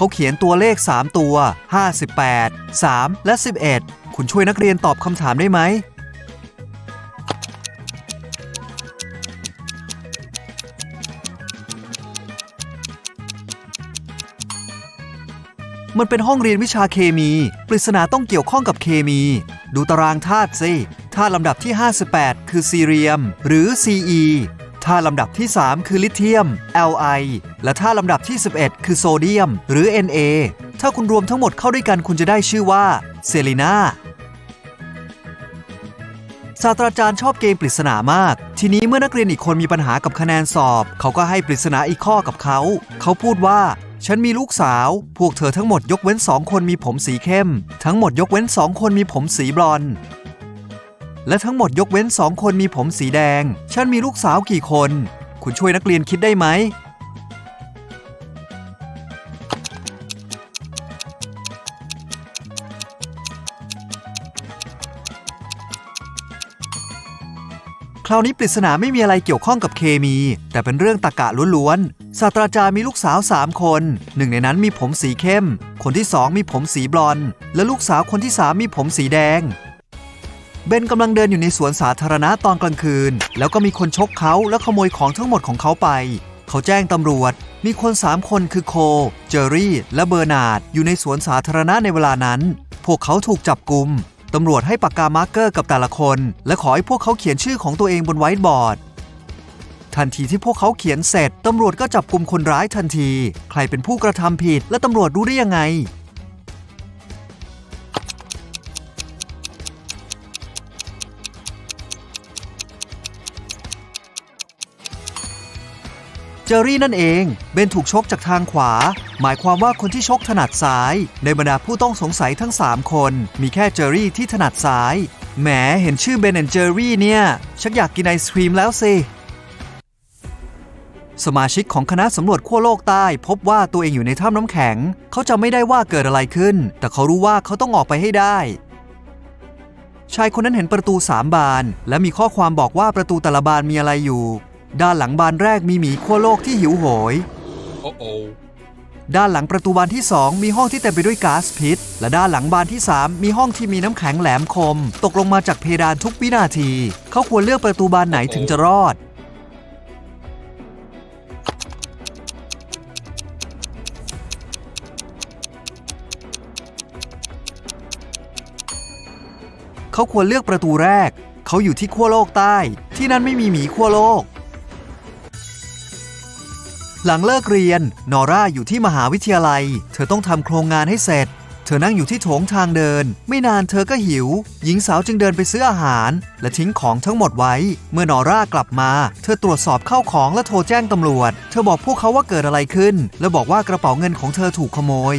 เขาเขียนตัวเลข 3 ตัว 58 3 และ 11 คุณช่วยนักเรียนตอบคำถามได้ไหม มันเป็นห้องเรียนวิชาเคมี ปริศนาต้องเกี่ยวข้องกับเคมี ดูตารางธาตุสิ ธาตุลำดับที่ 58 คือซีเรียม หรือ Ce ธาตุลำดับที่ 3 คือลิเธียม Li และธาตุลำดับที่ 11 คือโซเดียม หรือ Na ถ้าคุณรวมทั้งหมดเข้าด้วยกันคุณจะได้ชื่อว่าเซลีนาศาสตราจารย์ชอบเกมปริศนามาก ทีนี้เมื่อนักเรียนอีกคนมีปัญหากับคะแนนสอบ เขาก็ให้ปริศนาอีกข้อกับเขา เขาพูดว่า ฉันมีลูกสาว พวกเธอทั้งหมดยกเว้นสองคนมีผมสีเข้ม ทั้งหมดยกเว้นสองคนมีผมสีบรอนซ์ และทั้งหมดยกเว้นสองคนมีผมสีแดง ฉันมีลูกสาวกี่คน คุณช่วยนักเรียนคิดได้ไหม คราวนี้ปริศนาไม่มีอะไรเกี่ยวข้องกับเคมี แต่เป็นเรื่องตะกะล้วนๆ ศาสตราจารย์มีลูกสาว3คน หนึ่งในนั้นมีผมสีเข้ม คนที่2มีผมสีบลอนด์และลูกสาวคนที่3มีผมสีแดง เบนกำลังเดินอยู่ในสวนสาธารณะตอนกลางคืน แล้วก็มีคนชกเขาและขโมยของทั้งหมดของเขาไป เขาแจ้งตำรวจ มีคน3คนคือโค เจอรี่ และเบอร์นาร์ดอยู่ในสวนสาธารณะในเวลานั้น พวกเขาถูกจับกลุมตำรวจให้ปากกามาร์กเกอร์กับแต่ละคน และขอให้พวกเขาเขียนชื่อของตัวเองบนไวท์บอร์ดทันทีที่พวกเขาเขียนเสร็จ ตำรวจก็จับกลุ่มคนร้ายทันที ใครเป็นผู้กระทำผิด และตำรวจรู้ได้ยังไง เจอรี่นั่นเอง เบนถูกชกจากทางขวา หมายความว่าคนที่ชกถนัดซ้าย ในบรรดาผู้ต้องสงสัยทั้ง 3 คน มีแค่เจอรี่ที่ถนัดซ้าย แหมเห็นชื่อเบนแอนเจอรี่เนี่ย ชักอยากกินไอศครีมแล้วสิ สมาชิกของคณะสำรวจขั้วโลกใต้ พบว่าตัวเองอยู่ในถ้ำน้ำแข็ง เขาจำไม่ได้ว่าเกิดอะไรขึ้น แต่เขารู้ว่าเขาต้องออกไปให้ได้ชายคนนั้นเห็นประตูสามบาน และมีข้อความบอกว่าประตูแต่ละบานมีอะไรอยู่ ด้านหลังบานแรกมีหมีขั้วโลกที่หิวโหย Uh-oh. ด้านหลังประตูบานที่ 2 มีห้องที่เต็มไปด้วยก๊าซพิษ และด้านหลังบานที่ 3 มีห้องที่มีน้ำแข็งแหลมคม ตกลงมาจากเพดานทุกวินาที เขาควรเลือกประตูบานไหนถึงจะรอด เขาควรเลือกประตูแรก เขาอยู่ที่ขั้วโลกใต้ ที่นั่นไม่มีหมีขั้วโลก หลังเลิกเรียน นอร่าอยู่ที่มหาวิทยาลัย เธอต้องทำโครงงานให้เสร็จ เธอนั่งอยู่ที่โถงทางเดิน ไม่นานเธอก็หิว หญิงสาวจึงเดินไปซื้ออาหาร และทิ้งของทั้งหมดไว้ เมื่อนอร่ากลับมา เธอตรวจสอบเข้าของและโทรแจ้งตำรวจ เธอบอกพวกเขาว่าเกิดอะไรขึ้น และบอกว่ากระเป๋าเงินของเธอถูกขโมย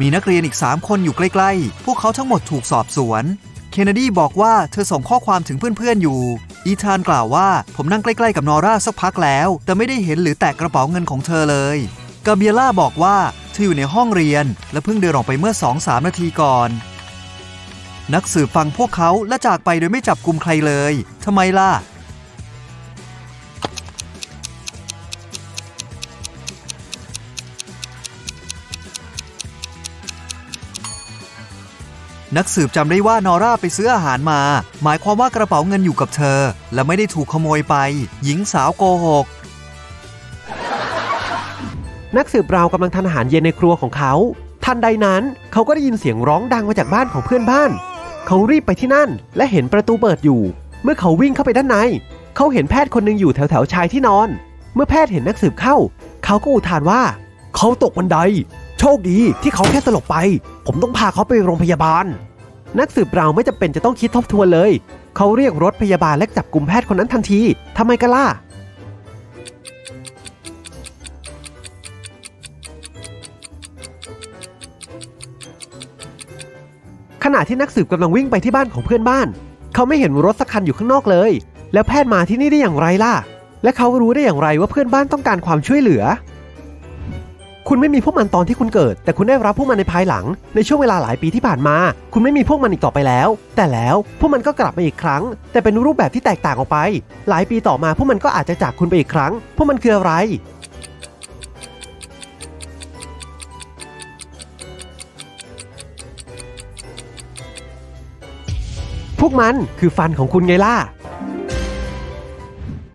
มีนักเรียนอีก3คนอยู่ใกล้ๆ พวกเขาทั้งหมดถูกสอบสวน เคนเนดีบอกว่าเธอส่งข้อความถึงเพื่อนๆอยู่ อีธานกล่าวว่าผมนั่งใกล้ๆกับนอร่าสักพักแล้ว แต่ไม่ได้เห็นหรือแตะกระเป๋าเงินของเธอเลยกาเบียล่าบอกว่าเธออยู่ในห้องเรียน และเพิ่งเดินออกไปเมื่อ 2-3 นาทีก่อน นักสืบฟังพวกเขาและจากไปโดยไม่จับกลุ่มใครเลยทำไมล่ะ นักสืบจำได้ว่านอร่าไปซื้ออาหารมา หมายความว่ากระเป๋าเงินอยู่กับเธอ และไม่ได้ถูกขโมยไป หญิงสาวโกหก นักสืบเรากำลังทานอาหารเย็นในครัวของเขา ทันใดนั้นเขาก็ได้ยินเสียงร้องดังมาจากบ้านของเพื่อนบ้าน เขารีบไปที่นั่น และเห็นประตูเปิดอยู่ เมื่อเขาวิ่งเข้าไปด้านใน เขาเห็นแพทย์คนหนึ่งอยู่แถวแถวๆชายที่นอน เมื่อแพทย์เห็นนักสืบเข้า เขาก็อุทานว่า เขาตกบันได โชคดีที่เขาแค่สลบไป ผมต้องพาเขาไปโรงพยาบาล นักสืบเราไม่จำเป็นจะต้องคิดทบทวนเลย เขาเรียกรถพยาบาลและจับกลุ่มแพทย์คนนั้นทันทีทำไมกันล่ะ ขณะที่นักสืบกำลังวิ่งไปที่บ้านของเพื่อนบ้าน เขาไม่เห็นรถสักคันอยู่ข้างนอกเลย แล้วแพทย์มาที่นี่ได้อย่างไรล่ะ และเขารู้ได้อย่างไรว่าเพื่อนบ้านต้องการความช่วยเหลือ คุณไม่มีพวกมันตอนที่คุณเกิด แต่คุณได้รับพวกมันในภายหลัง ในช่วงเวลาหลายปีที่ผ่านมา คุณไม่มีพวกมันอีกต่อไปแล้ว แต่แล้วพวกมันก็กลับมาอีกครั้ง แต่เป็นรูปแบบที่แตกต่างออกไป หลายปีต่อมาพวกมันก็อาจจะจากคุณไปอีกครั้ง พวกมันคืออะไรพวกมันคือฟันของคุณไงล่ะ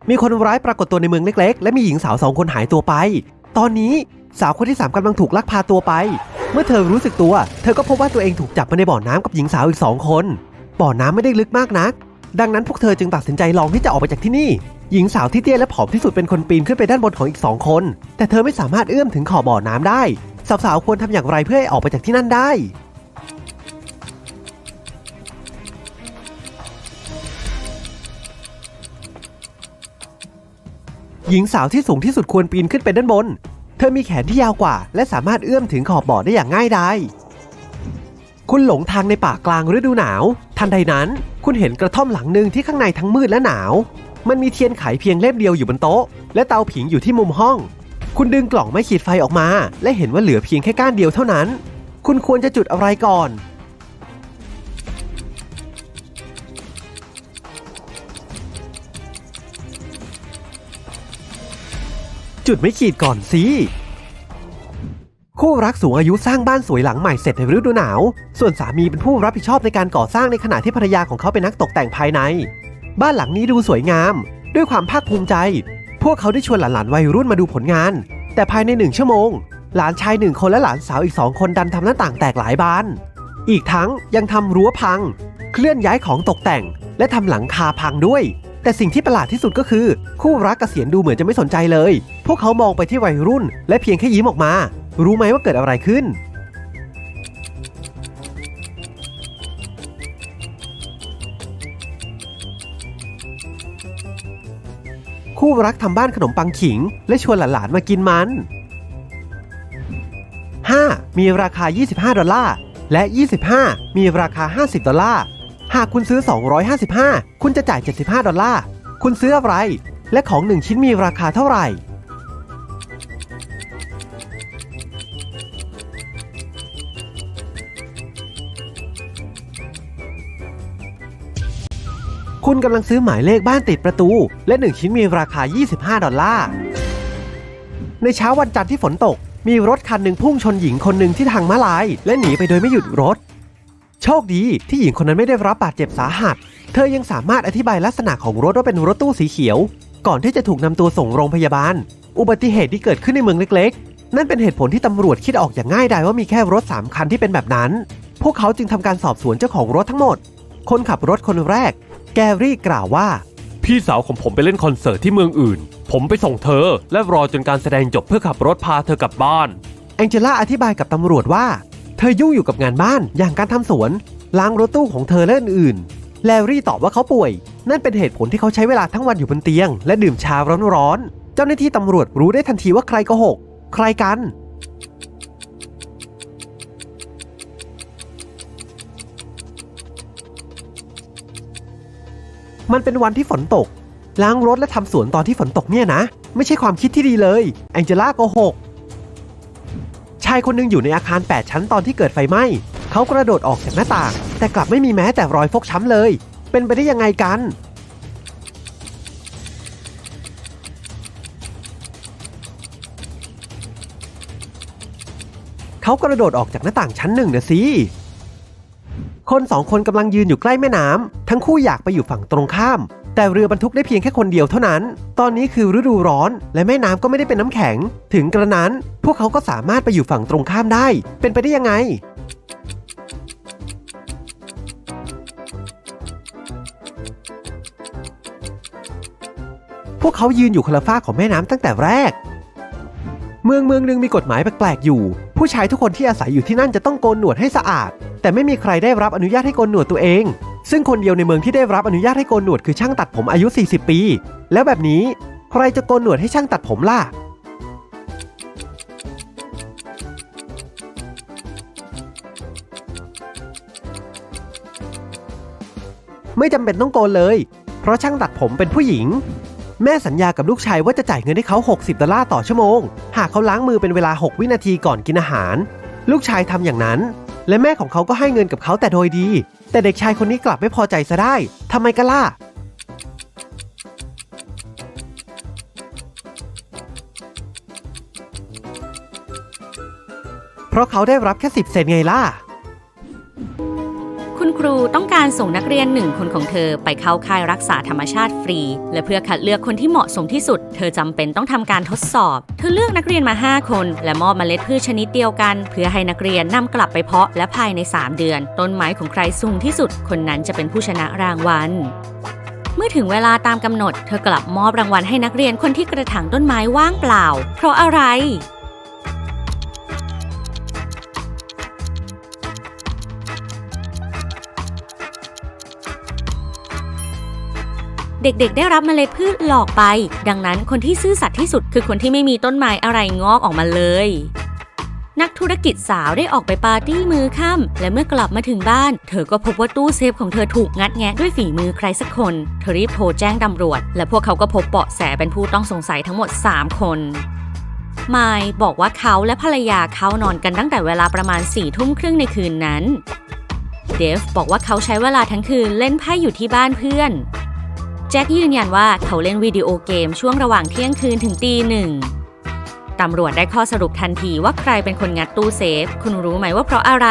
มีคนร้ายปรากฏตัวในเมืองเล็ก ๆ และมีหญิงสาวสองคนหายตัวไป ตอนนี้ สาวคนที่สามกำลังถูกลักพาตัวไป เมื่อเธอรู้สึกตัว เธอก็พบว่าตัวเองถูกจับมาในบ่อน้ำกับหญิงสาวอีกสองคน บ่อน้ำไม่ได้ลึกมากนัก ดังนั้นพวกเธอจึงตัดสินใจลองที่จะออกไปจากที่นี่ หญิงสาวที่เตี้ยและผอมที่สุดเป็นคนปีนขึ้นไปด้านบนของอีกสองคน แต่เธอไม่สามารถเอื้อมถึงขอบบ่อน้ำได้ สาวๆควรทำอย่างไรเพื่อให้ออกไปจากที่นั่นได้หญิงสาวที่สูงที่สุดควรปีนขึ้นไปด้านบน เธอมีแขนที่ยาวกว่า และสามารถเอื้อมถึงขอบบ่อได้อย่างง่ายดายคุณหลงทางในป่ากลางฤดูหนาว ทันใดนั้น คุณเห็นกระท่อมหลังหนึ่งที่ข้างในทั้งมืดและหนาว มันมีเทียนไขเพียงเล่มเดียวอยู่บนโต๊ะ และเตาผิงอยู่ที่มุมห้อง คุณดึงกล่องไม้ขีดไฟออกมา และเห็นว่าเหลือเพียงแค่ก้านเดียวเท่านั้น คุณควรจะจุดอะไรก่อน จุดไม่ขีดก่อนสิคู่รักสูงอายุสร้างบ้านสวยหลังใหม่เสร็จในฤดูหนาว ส่วนสามีเป็นผู้รับผิดชอบในการก่อสร้างในขณะที่ภรรยาของเขาเป็นนักตกแต่งภายใน บ้านหลังนี้ดูสวยงาม ด้วยความภาคภูมิใจ พวกเขาได้ชวนหลานๆวัยรุ่นมาดูผลงาน แต่ภายในหนึ่งชั่วโมง หลานชายหนึ่งคนและหลานสาวอีกสองคนดันทำหน้าต่างแตกหลายบาน อีกทั้งยังทำรั้วพัง เคลื่อนย้ายของตกแต่ง และทำหลังคาพังด้วย แต่สิ่งที่ประหลาดที่สุดก็คือ คู่รักเกษียณดูเหมือนจะไม่สนใจเลย พวกเขามองไปที่วัยรุ่น และเพียงแค่ยิ้มออกมา รู้ไหมว่าเกิดอะไรขึ้น คู่รักทำบ้านขนมปังขิง และชวนหลานๆมากินมัน 5. มีราคา 25 ดอลลาร์และ 25 มีราคา 50 ดอลลาร์ หากคุณซื้อ 255 คุณจะจ่าย 75 ดอลลาร์ คุณซื้ออะไร และของหนึ่งชิ้นมีราคาเท่าไหร่ กำลังซื้อหมายเลขบ้านติดประตู และ 1 ชิ้นมีราคา 25 ดอลลาร์ ในเช้าวันจันทร์ที่ฝนตก มีรถคันหนึ่งพุ่งชนหญิงคนหนึ่งที่ทางม้าลาย และหนีไปโดยไม่หยุดรถ โชคดีที่หญิงคนนั้นไม่ได้รับบาดเจ็บสาหัส เธอยังสามารถอธิบายลักษณะของรถว่าเป็นรถตู้สีเขียว ก่อนที่จะถูกนำตัวส่งโรงพยาบาล อุบัติเหตุที่เกิดขึ้นในเมืองเล็กๆ นั่นเป็นเหตุผลที่ตำรวจคิดออกอย่างง่ายดายว่ามีแค่รถ3คันที่เป็นแบบนั้น พวกเขาจึงทำการสอบสวนเจ้าของรถทั้งหมด คนขับรถคนแรก แกรี่กล่าวว่า พี่สาวของผมไปเล่นคอนเสิร์ตที่เมืองอื่น ผมไปส่งเธอ และรอจนการแสดงจบเพื่อขับรถพาเธอกลับบ้าน แองเจล่าอธิบายกับตำรวจว่า เธอยุ่งอยู่กับงานบ้านอย่างการทำสวน ล้างรถตู้ของเธอและอื่นๆแลรี่ตอบว่าเขาป่วย นั่นเป็นเหตุผลที่เขาใช้เวลาทั้งวันอยู่บนเตียง และดื่มชาร้อนๆเจ้าหน้าที่ตำรวจรู้ได้ทันทีว่าใครโกหก ใครกัน มันเป็นวันที่ฝนตก ล้างรถและทำสวนตอนที่ฝนตกเนี่ยนะ ไม่ใช่ความคิดที่ดีเลยแองเจล่าโกหกชายคนหนึ่งอยู่ในอาคาร 8 ชั้นตอนที่เกิดไฟไหม้ เขากระโดดออกจากหน้าต่าง แต่กลับไม่มีแม้แต่รอยฟกช้ำเลย เป็นไปได้ยังไงกัน เขากระโดดออกจากหน้าต่างชั้นหนึ่งนะสิ คนสองคนกำลังยืนอยู่ใกล้แม่น้ำทั้งคู่อยากไปอยู่ฝั่งตรงข้าม แต่เรือบรรทุกได้เพียงแค่คนเดียวเท่านั้น ตอนนี้คือฤดูร้อน และแม่น้ำก็ไม่ได้เป็นน้ำแข็ง ถึงกระนั้น พวกเขาก็สามารถไปอยู่ฝั่งตรงข้ามได้ เป็นไปได้ยังไงพวกเขายืนอยู่คนละฝ้าของแม่น้ำตั้งแต่แรก เมืองเมืองหนึ่งมีกฎหมายแปลกๆอยู่ ผู้ชายทุกคนที่อาศัยอยู่ที่นั่นจะต้องโกนหนวดให้สะอาด แต่ไม่มีใครได้รับอนุญาตให้โกนหนวดตัวเอง ซึ่งคนเดียวในเมืองที่ได้รับอนุญาตให้โกนหนวดคือช่างตัดผมอายุ 40 ปี แล้วแบบนี้ใครจะโกนหนวดให้ช่างตัดผมล่ะไม่จำเป็นต้องโกนเลย เพราะช่างตัดผมเป็นผู้หญิง แม่สัญญากับลูกชายว่าจะจ่ายเงินให้เขา 60 ดอลลาร์ต่อชั่วโมง หากเขาล้างมือเป็นเวลา 6 วินาทีก่อนกินอาหาร ลูกชายทำอย่างนั้น และแม่ของเขาก็ให้เงินกับเขาแต่โดยดี แต่เด็กชายคนนี้กลับไม่พอใจซะได้ทำไมกันล่ะเพราะเขาได้รับแค่สิบเซนไงล่ะ คุณครูต้อง การส่งนักเรียนหนึ่งคนของเธอไปเข้าค่ายรักษาธรรมชาติฟรี และเพื่อคัดเลือกคนที่เหมาะสมที่สุด เธอจำเป็นต้องทำการทดสอบ เธอเลือกนักเรียนมา 5 คน และมอบเมล็ดพืชชนิดเดียวกัน เพื่อให้นักเรียนนำกลับไปเพาะและภายใน 3 เดือน ต้นไม้ของใครสูงที่สุด คนนั้นจะเป็นผู้ชนะรางวัลเมื่อถึงเวลาตามกำหนด เธอกลับมอบรางวัลให้นักเรียนคนที่กระถางต้นไม้ว่างเปล่า เพราะอะไร เด็กๆ ได้รับเมล็ดพืชหลอกไป ดังนั้นคนที่ซื่อสัตย์ที่สุดคือคนที่ไม่มีต้นไม้อะไรงอกออกมาเลย นักธุรกิจสาวได้ออกไปปาร์ตี้มือค่ำและเมื่อกลับมาถึงบ้าน เธอก็พบว่าตู้เซฟของเธอถูกงัดแงะด้วยฝีมือใครสักคน เธอรีบโทรแจ้งตำรวจ และพวกเขาก็พบเบาะแสเป็นผู้ต้องสงสัยทั้งหมด 3 คนไมล์บอกว่าเขาและภรรยาเขานอนกันตั้งแต่เวลาประมาณ4ี่ทุ่มครึ่งในคืนนั้น เดฟบอกว่าเขาใช้เวลาทั้งคืนเล่นไพ่อยู่ที่บ้านเพื่อน จ็คยืนยันว่าเขาเล่นวิดีโอเกมช่วงระหว่างเที่ยงคืนถึงตีหนึ่งตำรวจได้ข้อสรุปทันทีว่าใครเป็นคนงัดตู้เซฟ คุณรู้ไหมว่าเพราะอะไร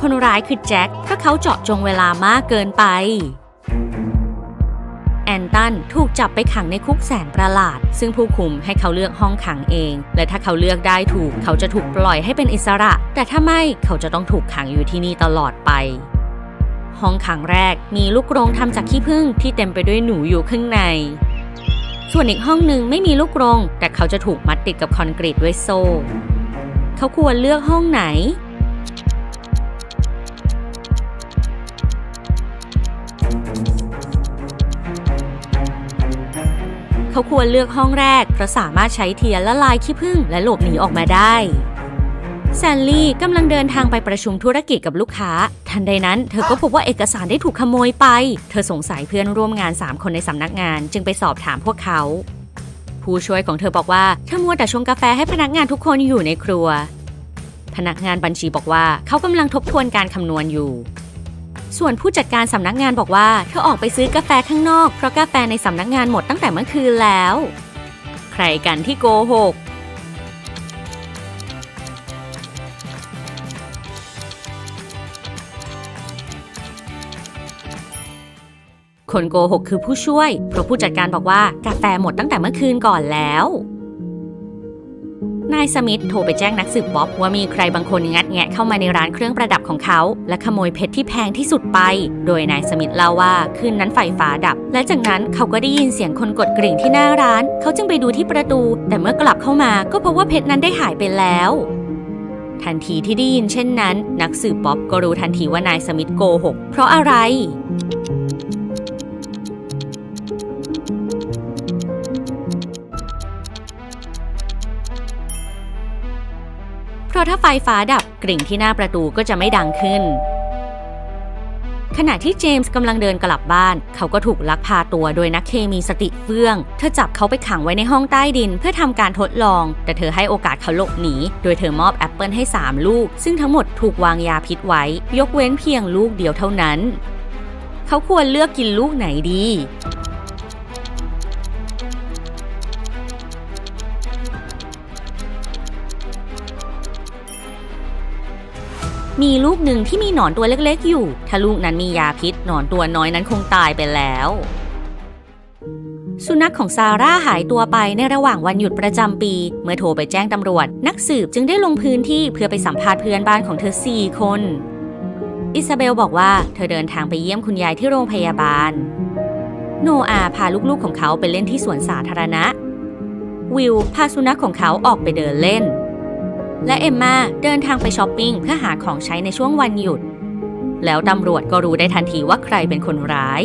คนร้ายคือแจ็คเพราะเขาเจาะจงเวลามากเกินไป ตันถูกจับไปขังในคุกแสนประหลาด ซึ่งผู้คุมให้เขาเลือกห้องขังเอง และถ้าเขาเลือกได้ถูก เขาจะถูกปล่อยให้เป็นอิสระ แต่ถ้าไม่เขาจะต้องถูกขังอยู่ที่นี่ตลอดไปห้องขังแรกมีลูกกรงทำจากขี้ผึ้งที่เต็มไปด้วยหนูอยู่ข้างใน ส่วนอีกห้องหนึ่งไม่มีลูกกรง แต่เขาจะถูกมัดติดกับคอนกรีตด้วยโซ่ เขาควรเลือกห้องไหน เขาควรเลือกห้องแรก เพราะสามารถใช้เทียนละลายขี้ผึ้งและหลบหนีออกมาได้แซนลี่กำลังเดินทางไปประชุมธุรกิจกับลูกค้า ทันใดนั้นเธอก็พบว่าเอกสารได้ถูกขโมยไป เธอสงสัยเพื่อนร่วมงาน 3 คนในสำนักงาน จึงไปสอบถามพวกเขา ผู้ช่วยของเธอบอกว่าเธอมัวแต่ชงกาแฟให้พนักงานทุกคนอยู่ในครัว พนักงานบัญชีบอกว่าเขากำลังทบทวนการคำนวณอยู่ ส่วนผู้จัดการสำนักงานบอกว่าเธอออกไปซื้อกาแฟข้างนอก เพราะกาแฟในสำนักงานหมดตั้งแต่เมื่อคืนแล้ว ใครกันที่โกหก คนโกหกคือผู้ช่วย เพราะผู้จัดการบอกว่ากาแฟหมดตั้งแต่เมื่อคืนก่อนแล้ว นายสมิธโทรไปแจ้งนักสืบบ๊อบว่ามีใครบางคนงัดแงะเข้ามาในร้านเครื่องประดับของเขา และขโมยเพชรที่แพงที่สุดไป โดยนายสมิธเล่าว่าคืนนั้นไฟฟ้าดับ และจากนั้นเขาก็ได้ยินเสียงคนกดกริ่งที่หน้าร้าน เขาจึงไปดูที่ประตู แต่เมื่อกลับเข้ามาก็พบว่าเพชรนั้นได้หายไปแล้วทันทีที่ได้ยินเช่นนั้น นักสืบบ๊อบก็รู้ทันทีว่านายสมิธโกหก เพราะอะไร ราะถ้าไฟฟ้าดับกริ่งที่หน้าประตูก็จะไม่ดังขึ้น ขณะที่เจมส์กำลังเดินกลับบ้าน เขาก็ถูกลักพาตัวโดยนักเคมีสติเฟื่อง เธอจับเขาไปขังไว้ในห้องใต้ดินเพื่อทำการทดลอง แต่เธอให้โอกาสเขาหลบหนี โดยเธอมอบแอปเปิลให้ 3 ลูก ซึ่งทั้งหมดถูกวางยาพิษไว้ ยกเว้นเพียงลูกเดียวเท่านั้น เขาควรเลือกกินลูกไหนดี มีลูกหนึ่งที่มีหนอนตัวเล็กๆ อยู่ ถ้าลูกนั้นมียาพิษหนอนตัวน้อยนั้นคงตายไปแล้ว สุนัขของซาร่าหายตัวไปในระหว่างวันหยุดประจำปี เมื่อโทรไปแจ้งตำรวจ นักสืบจึงได้ลงพื้นที่เพื่อไปสัมภาษณ์เพื่อนบ้านของเธอ4คน อิซาเบลบอกว่าเธอเดินทางไปเยี่ยมคุณยายที่โรงพยาบาล โนอาพาลูกๆของเขาไปเล่นที่สวนสาธารณะ วิลพาสุนัขของเขาออกไปเดินเล่น และเอมมาเดินทางไปช้อปปิ้งเพื่อหาของใช้ในช่วงวันหยุด แล้วตำรวจก็รู้ได้ทันทีว่าใครเป็นคนร้าย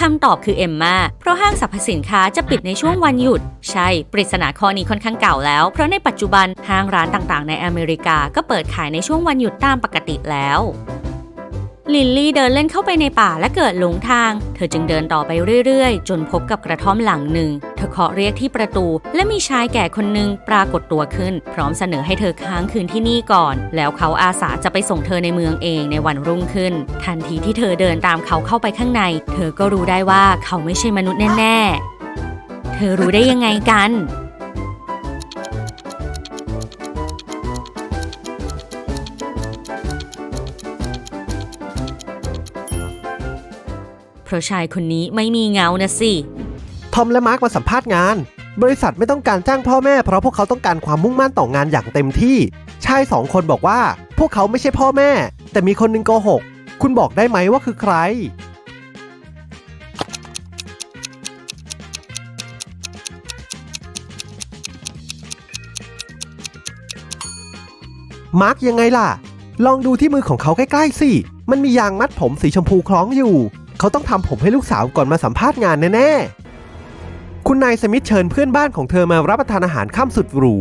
คำตอบคือเอมมาเพราะห้างสรรพสินค้าจะปิดในช่วงวันหยุด ใช่ ปริศนาข้อนี้ค่อนข้างเก่าแล้ว เพราะในปัจจุบันห้างร้านต่างๆ ในอเมริกาก็เปิดขายในช่วงวันหยุดตามปกติแล้ว ลินลี่เดินเล่นเข้าไปในป่าและเกิดหลงทาง เธอจึงเดินต่อไปเรื่อยๆ จนพบกับกระท่อมหลังหนึ่ง เธอเคาะเรียกที่ประตู และมีชายแก่คนหนึ่งปรากฏตัวขึ้น พร้อมเสนอให้เธอค้างคืนที่นี่ก่อน แล้วเขาอาสาจะไปส่งเธอในเมืองเองในวันรุ่งขึ้น ทันทีที่เธอเดินตามเขาเข้าไปข้างใน เธอก็รู้ได้ว่าเขาไม่ใช่มนุษย์แน่ๆ เธอรู้ได้ยังไงกัน เพราะชายคนนี้ไม่มีเงานะสิ ทอมและมาร์กมาสัมภาษณ์งาน บริษัทไม่ต้องการจ้างพ่อแม่เพราะพวกเขาต้องการความมุ่งมั่นต่องานอย่างเต็มที่ ชายสองคนบอกว่า พวกเขาไม่ใช่พ่อแม่ แต่มีคนหนึงโกหก คุณบอกได้ไหมว่าคือใคร มาร์กยังไงล่ะ ลองดูที่มือของเขาใกล้ๆสิ มันมียางมัดผมสีชมพูคล้องอยู่ เขาต้องทำผมให้ลูกสาวก่อนมาสัมภาษณ์งานแน่ๆ คุณนายสมิธเชิญเพื่อนบ้านของเธอมารับประทานอาหารค่ำสุดหรู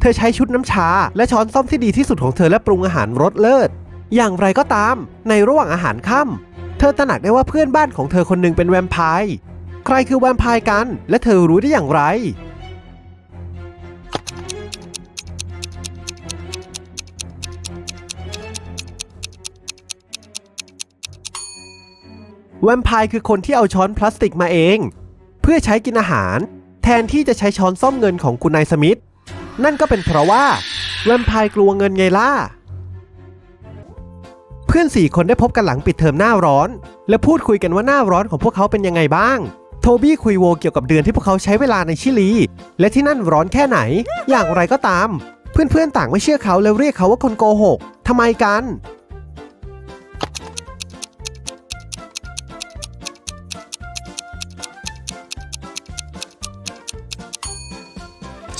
เธอใช้ชุดน้ำชา และช้อนส้อมที่ดีที่สุดของเธอและปรุงอาหารรสเลิศ อย่างไรก็ตาม ในระหว่างอาหารค่ำเธอตระหนักได้ว่าเพื่อนบ้านของเธอคนหนึ่งเป็นแวมไพร์ ใครคือแวมไพร์กัน และเธอรู้ได้อย่างไร แวมไพร์คือคนที่เอาช้อนพลาสติกมาเอง เพื่อใช้กินอาหาร แทนที่จะใช้ช้อนซ่อมเงินของคุณนายสมิธนั่นก็เป็นเพราะว่าแวมไพร์กลัวเงินไงล่ะ เพื่อนสี่คนได้พบกันหลังปิดเทอมหน้าร้อน และพูดคุยกันว่าหน้าร้อนของพวกเขาเป็นยังไงบ้าง โทบี้คุยโวเกี่ยวกับเดือนที่พวกเขาใช้เวลาในชิลี และที่นั่นร้อนแค่ไหน อย่างไรก็ตาม เพื่อนๆต่างไม่เชื่อเขาแล้วเรียกเขาว่าคนโกหกทำไมกัน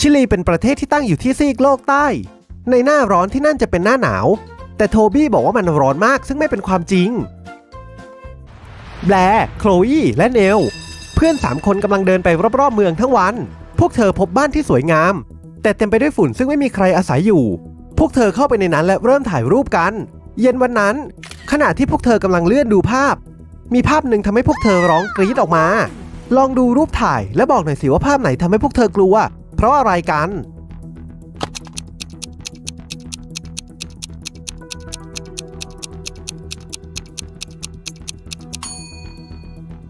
ชิลีเป็นประเทศที่ตั้งอยู่ที่ซีกโลกใต้ ในหน้าร้อนที่นั่นจะเป็นหน้าหนาว แต่โทบี้บอกว่ามันร้อนมากซึ่งไม่เป็นความจริง แบร์โคลอีและเนล เพื่อนสามคนกำลังเดินไปรอบๆเมืองทั้งวัน พวกเธอพบบ้านที่สวยงาม แต่เต็มไปด้วยฝุ่นซึ่งไม่มีใครอาศัยอยู่ พวกเธอเข้าไปในนั้นและเริ่มถ่ายรูปกัน เย็นวันนั้น ขณะที่พวกเธอกำลังเลื่อนดูภาพ มีภาพหนึ่งทำให้พวกเธอร้องกรี๊ดออกมา ลองดูรูปถ่ายและบอกหน่อยสิว่าภาพไหนทำให้พวกเธอกลัว เพราะอะไรกัน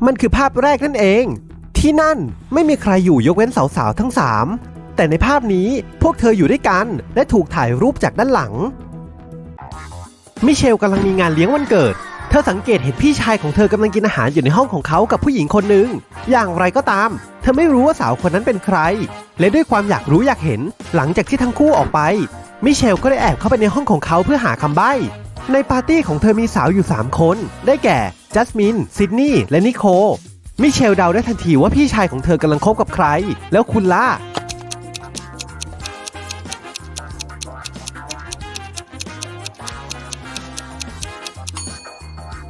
มันคือภาพแรกนั่นเอง ที่นั่นไม่มีใครอยู่ยกเว้นสาวๆทั้งสามแต่ในภาพนี้พวกเธออยู่ด้วยกัน และถูกถ่ายรูปจากด้านหลัง มิเชลกำลังมีงานเลี้ยงวันเกิดเธอสังเกตเห็นพี่ชายของเธอกำลังกินอาหารอยู่ในห้องของเขากับผู้หญิงคนหนึ่ง อย่างไรก็ตาม เธอไม่รู้ว่าสาวคนนั้นเป็นใคร และด้วยความอยากรู้อยากเห็น หลังจากที่ทั้งคู่ออกไป มิเชลก็ได้แอบเข้าไปในห้องของเขาเพื่อหาคำใบ้ ในปาร์ตี้ของเธอมีสาวอยู่ 3 คน ได้แก่ จัสมิน ซิดนีย์ และนิโค มิเชลเดาได้ทันทีว่าพี่ชายของเธอกำลังคบกับใคร แล้วคุณล่ะ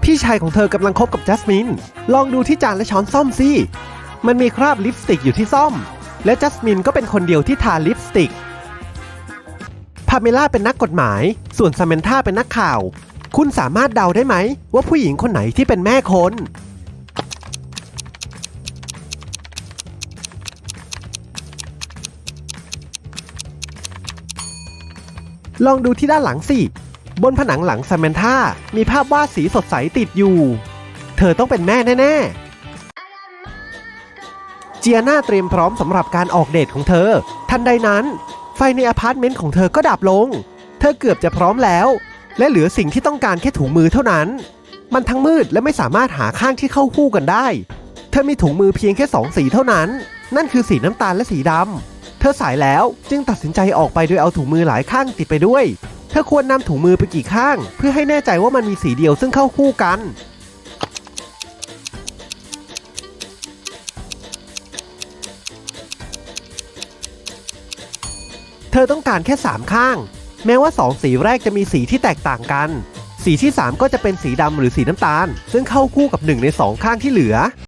พี่ชายของเธอกำลังคบกับจัสมิน ลองดูที่จานและช้อนซ่อมสิ มันมีคราบลิปสติกอยู่ที่ซ่อม และจัสมินก็เป็นคนเดียวที่ทาลิปสติก พาเมล่าเป็นนักกฎหมาย ส่วนซาเมนธาเป็นนักข่าว คุณสามารถเดาได้ไหม ว่าผู้หญิงคนไหนที่เป็นแม่คนลองดูที่ด้านหลังสิ บนผนังหลังซาเมนธามีภาพวาดสีสดใสติดอยู่ เธอต้องเป็นแม่แน่ ๆ เจียนาเตรียมพร้อมสำหรับการออกเดทของเธอ ทันใดนั้น ไฟในอพาร์ตเมนต์ของเธอก็ดับลง เธอเกือบจะพร้อมแล้ว และเหลือสิ่งที่ต้องการแค่ถุงมือเท่านั้น มันทั้งมืดและไม่สามารถหาข้างที่เข้าคู่กันได้ เธอมีถุงมือเพียงแค่สองสีเท่านั้น นั่นคือสีน้ำตาลและสีดำเธอสายแล้วจึงตัดสินใจออกไปโดยเอาถุงมือหลายข้างติดไปด้วย เธอควรนำถุงมือไปกี่ข้าง เพื่อให้แน่ใจว่ามันมีสีเดียวซึ่งเข้าคู่กัน เธอต้องการแค่ 3 ข้าง แม้ว่า 2 สีแรกจะมีสีที่แตกต่างกัน สีที่ 3 ก็จะเป็นสีดำหรือสีน้ำตาล ซึ่งเข้าคู่กับ 1 ใน 2 ข้างที่เหลือ